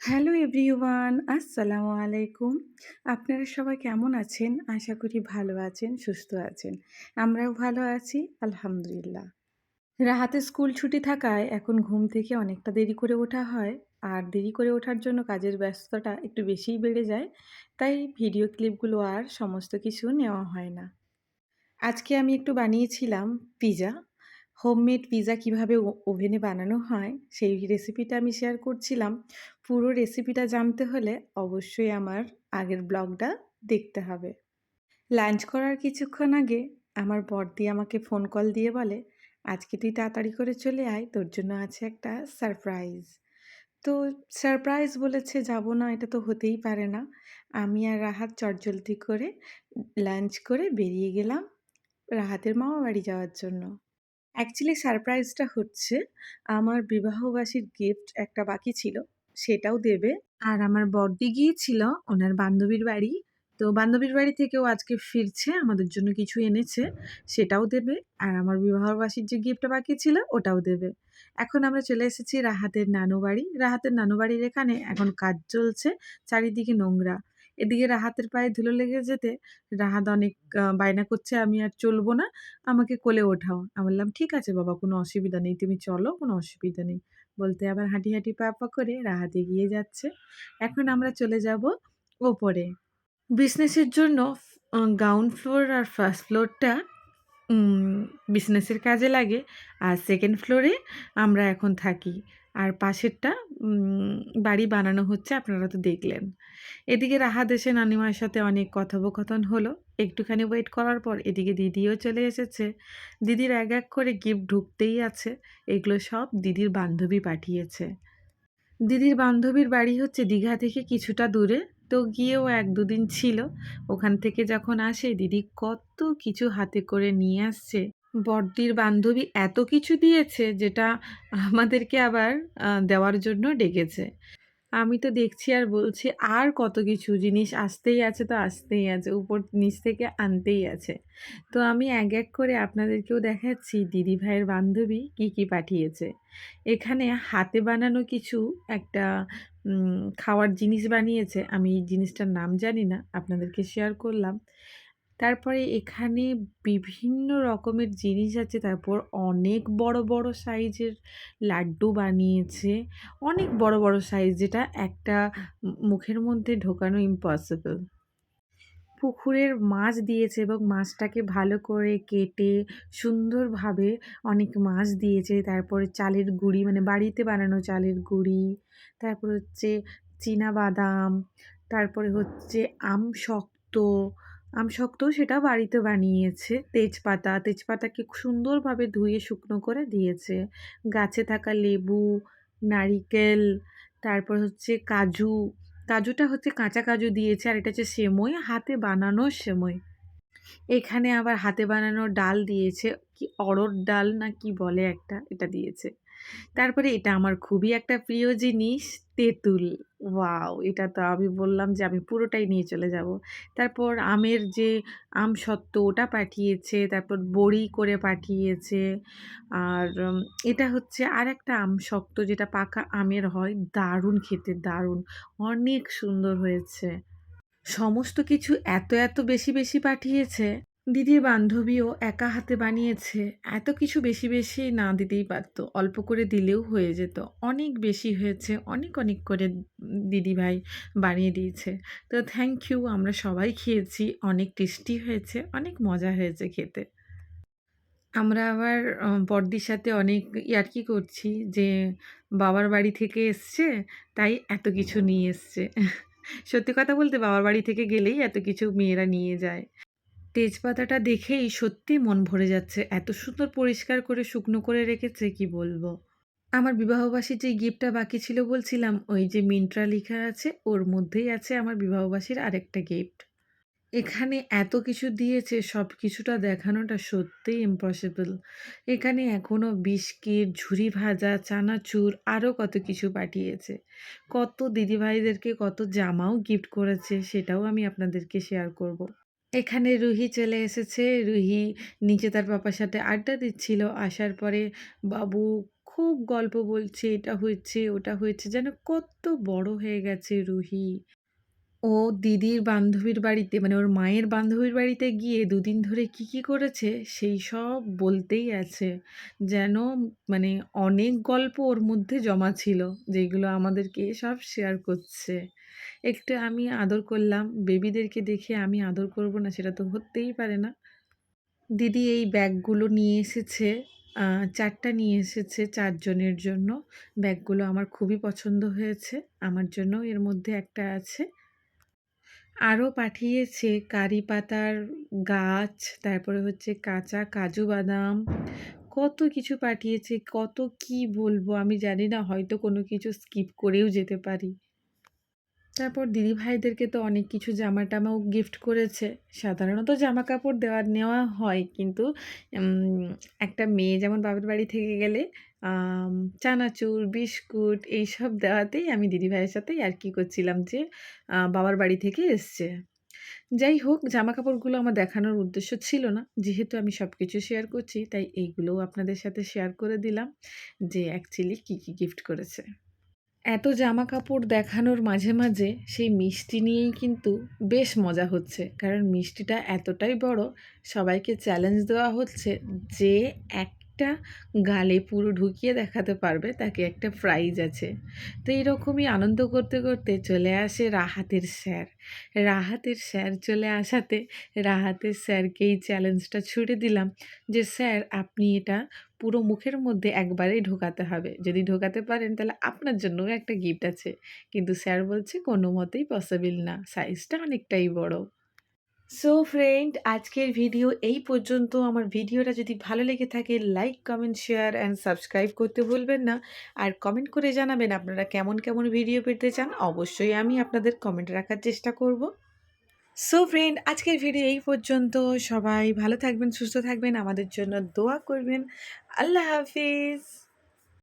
Hello everyone, আসসালামু আলাইকুম। আপনারা সবাই কেমন আছেন? আশা করি ভালো আছেন, সুস্থ আছেন। আমরাও ভালো আছি, আলহামদুলিল্লাহ। রাহাতে স্কুল ছুটি থাকায় এখন ঘুম থেকে অনেকটা দেরি করে ওঠা হয়। আর দেরি করে ওঠার জন্য কাজের ব্যস্ততা একটু বেশিই বেড়ে যায়। তাই ভিডিও ক্লিপগুলো আর সমস্ত কিছু নেওয়া হয় না। আজকে আমি একটু বানিয়েছিলাম পিজা। হোমমেড পিজা কীভাবে ওভেনে বানানো হয়, সেই রেসিপিটা আমি শেয়ার করছিলাম। পুরো রেসিপিটা জানতে হলে অবশ্যই আমার আগের ব্লগটা দেখতে হবে। লাঞ্চ করার কিছুক্ষণ আগে আমার বড়দি আমাকে ফোন কল দিয়ে বলে, আজকে তুই তাড়াতাড়ি করে চলে আয়, তোর জন্য আছে একটা সারপ্রাইজ তো সারপ্রাইজ বলেছে, যাব না, এটা তো হতেই পারে না। আমি আর রাহাত চটজলদি করে লাঞ্চ করে বেরিয়ে গেলাম রাহাতের মামা বাড়ি যাওয়ার জন্য। অ্যাকচুয়ালি সারপ্রাইজটা হচ্ছে, আমার বিবাহবাসীর গিফট একটা বাকি ছিল, সেটাও দেবে। আর আমার বড়দি গিয়েছিল, ওনার বান্ধবীর বাড়ি। তো বান্ধবীর বাড়ি থেকেও আজকে ফিরছে, আমাদের জন্য কিছু এনেছে, সেটাও দেবে। আর আমার বিবাহবাসীর যে গিফটটা বাকি ছিল, ওটাও দেবে। এখন আমরা চলে এসেছি রাহাতের নানু বাড়ি। রাহাতের নানু বাড়ির এখানে এখন কাজ চলছে, চারিদিকে নোংরা। এদিকে রাহাতের পায়ে ধুলো লেগে যেতে রাহাত অনেক বায়না করছে, আমি আর চলবো না, আমাকে কোলে ওঠাও। আমি বললাম, ঠিক আছে বাবা, কোনো অসুবিধা নেই, তুমি চলো, কোনো অসুবিধা নেই। বলতে আবার হাঁটি হাঁটি পা পা করে রাহাত এগিয়ে যাচ্ছে। এখন আমরা চলে যাব ওপরে। বিজনেসের জন্য গ্রাউন্ড ফ্লোর আর ফার্স্ট ফ্লোরটা বিজনেসের কাজে লাগে। আর সেকেন্ড ফ্লোরে আমরা এখন থাকি। আর পাশেরটা বাড়ি বানানো হচ্ছে, আপনারা তো দেখলেন। এদিকে রাহা দেশে নানিমার সাথে অনেক কথোপকথন হলো। একটুখানি ওয়েট করার পর এদিকে দিদিও চলে এসেছে। দিদির এক এক করে গিফট ঢুকতেই আছে। এগুলো সব দিদির বান্ধবী পাঠিয়েছে। দিদির বান্ধবীর বাড়ি হচ্ছে দীঘা থেকে কিছুটা দূরে। তো গিয়েও এক দুদিন ছিল। ওখান থেকে যখন আসে, দিদি কত কিছু হাতে করে নিয়ে আসছে। বড়দির বান্ধবী এত কিছু দিয়েছে যেটা আমাদেরকে আবার দেওয়ার জন্য ডেকেছে। আমি তো দেখছি আর বলছি, আর কত কিছু? জিনিস আসতেই আছে তো আসতেই আছে, উপর নিচ থেকে আনতেই আছে। তো আমি এক এক করে আপনাদেরকেও দেখাচ্ছি, দিদি ভাইয়ের বান্ধবী কি কি পাঠিয়েছে। এখানে হাতে বানানো কিছু, একটা খাওয়ার জিনিস বানিয়েছে। আমি এই জিনিসটার নাম জানি না, আপনাদেরকে শেয়ার করলাম। তারপরে এখানে বিভিন্ন রকমের জিনিস আছে। তারপর অনেক বড় বড় সাইজের লাড্ডু বানিয়েছে। অনেক বড় বড় সাইজ যেটা একটা মুখের মধ্যে ঢোকানো ইম্পসিবল পুকুরের মাছ দিয়েছে এবং মাছটাকে ভালো করে কেটে সুন্দরভাবে অনেক মাছ দিয়েছে। তারপরে চালের গুঁড়ি মানে বাড়িতে বানানো চালের গুঁড়ি, তারপর হচ্ছে চীনা বাদাম তারপরে হচ্ছে আম শক্ত আম শক্ত সেটা বাড়িতে বানিয়েছে। তেজপাতা, তেজপাতাকে সুন্দরভাবে ধুয়ে শুকনো করে দিয়েছে। গাছে থাকা লেবু, নারিকেল, তারপর হচ্ছে কাজু। কাজুটা হচ্ছে কাঁচা কাজু দিয়েছে আর এটা হচ্ছে সেমই, হাতে বানানো সেমই। এখানে আবার হাতে বানানো ডাল দিয়েছে। কি অড়হর ডাল না কি বলে একটা, এটা দিয়েছে। তারপরে এটা আমার খুবই একটা প্রিয় জিনিস, তেঁতুল। ওয়াও, এটা তো আমি বললাম যে আমি পুরোটাই নিয়ে চলে যাব। তারপর আমের যে আম সত্ত্ব ওটা পাঠিয়েছে, তারপর বড়ি করে পাঠিয়েছে। আর এটা হচ্ছে আর একটা আম শক্ত যেটা পাকা আমের হয়, দারুণ খেতে, দারুণ। অনেক সুন্দর হয়েছে। সমস্ত কিছু এত এত বেশি বেশি পাঠিয়েছে। দিদির বান্ধবীও একা হাতে বানিয়েছে। এত কিছু বেশি বেশি না দিতেই পারতো। অল্প করে দিলেও হয়ে যেত। অনেক বেশি হয়েছে অনেক অনেক করে দিদি ভাই বানিয়ে দিয়েছে। তো থ্যাংক ইউ আমরা সবাই খেয়েছি। অনেক টেস্টি হয়েছে অনেক মজা হয়েছে খেতে। আমরা আবার আহ, বড়দির সাথে অনেক ইয়ার্কি করছি যে বাবার বাড়ি থেকে এসছে তাই এত কিছু নিয়ে এসছে। সত্যি কথা বলতে বাবার বাড়ি থেকে গেলেই এত কিছু মেয়েরা নিয়ে যায়। তেজপাতাটা দেখেই সত্যি মন ভরে যাচ্ছে। এত সুন্দর পরিষ্কার করে শুকনো করে রেখেছে, কি বলব? আমার বিবাহবাসীর যে গিফটটা বাকি ছিল বলছিলাম, ওই যে মিন্ট্রা লেখা আছে, ওর মধ্যেই আছে আমার বিবাহবাসীর আরেকটা গিফট। এখানে এত কিছু দিয়েছে, সব কিছুটা দেখানোটা সত্যিই ইম্পসিবল এখানে এখনও বিস্কিট, ঝুরি ভাজা, চানাচুর আরও কত কিছু পাঠিয়েছে। কত দিদিভাইদেরকে কত জামাও গিফট করেছে, সেটাও আমি আপনাদেরকে শেয়ার করব। এখানে রুহি চলে এসেছে। রুহি নিচে তার পাপার সাথে আড্ডা দিচ্ছিল। আসার পরে বাবু খুব গল্প বলছে, এটা হয়েছে, ওটা হয়েছে, যেন কত বড় হয়ে গেছে রুহি। ও দিদির বান্ধবীর বাড়িতে মানে ওর মায়ের বান্ধবীর বাড়িতে গিয়ে দুদিন ধরে কি কি করেছে, সেই সব বলতেই আছে। যেন মানে অনেক গল্প ওর মধ্যে জমা ছিল, যেগুলো আমাদেরকে সব শেয়ার করছে। একটু আমি আদর করলাম। বেবিদেরকে দেখে আমি আদর করব না, সেটা তো হতেই পারে না। দিদি এই ব্যাগগুলো নিয়ে এসেছে চারটা নিয়ে এসেছে চারজনের জন্য। ব্যাগগুলো আমার খুবই পছন্দ হয়েছে, আমার জন্য এর মধ্যে একটা আছে। আরও পাঠিয়েছে কারি পাতার গাছ, তারপরে হচ্ছে কাঁচা কাজু বাদাম। কত কিছু পাঠিয়েছে, কত কি বলব আমি জানি না, হয়তো কোনো কিছু স্কিপ করেও যেতে পারি। তারপর দিদিভাইদেরকে তো অনেক কিছু জামা টামাও গিফট করেছে। সাধারণত জামা কাপড় দেওয়া নেওয়া হয়, কিন্তু একটা মেয়ে যেমন বাবার বাড়ি থেকে গেলে চানাচুর, বিস্কুট এইসব দেওয়াতেই আমি দিদিভাইয়ের সাথেই আর কি করছিলাম যে বাবার বাড়ি থেকে এসছে। যাই হোক জামা কাপড়গুলো আমার দেখানোর উদ্দেশ্য ছিল না। যেহেতু আমি সব কিছু শেয়ার করছি, তাই এইগুলোও আপনাদের সাথে শেয়ার করে দিলাম যে অ্যাকচুয়ালি কী কী গিফট করেছে। এত জামা কাপড় দেখানোর মাঝে মাঝে সেই মিষ্টি নিয়েই কিন্তু বেশ মজা হচ্ছে। কারণ মিষ্টিটা এতটাই বড়, সবাইকে চ্যালেঞ্জ দেওয়া হচ্ছে যে একটা গালে পুরো ঢুকিয়ে দেখাতে পারবে, তাকে একটা প্রাইজ আছে। তো এইরকমই আনন্দ করতে করতে চলে আসে রাহাতের স্যার রাহাতের স্যার চলে আসাতে রাহাতের স্যারকেই চ্যালেঞ্জটা ছুড়ে দিলাম যে স্যার আপনি এটা পুরো মুখের মধ্যে একবারেই ঢোকাতে হবে। যদি ঢোকাতে পারেন, তাহলে আপনার জন্যও একটা গিফট আছে। কিন্তু স্যার বলছে কোনো মতেই পসিবল না। সাইজটা অনেকটাই বড়। সো ফ্রেন্ড আজকের ভিডিও এই পর্যন্ত। আমার ভিডিওটা যদি ভালো লেগে থাকে like comment share and subscribe করতে ভুলবেন না। আর কমেন্ট করে জানাবেন আপনারা কেমন কেমন ভিডিও পেতে চান। অবশ্যই আমি আপনাদের কমেন্ট রাখার চেষ্টা করব। সো ফ্রেন্ড আজকের ভিডিও এই পর্যন্ত। সবাই ভালো থাকবেন, সুস্থ থাকবেন। আমাদের জন্য দোয়া করবেন। আল্লাহ হাফিজ।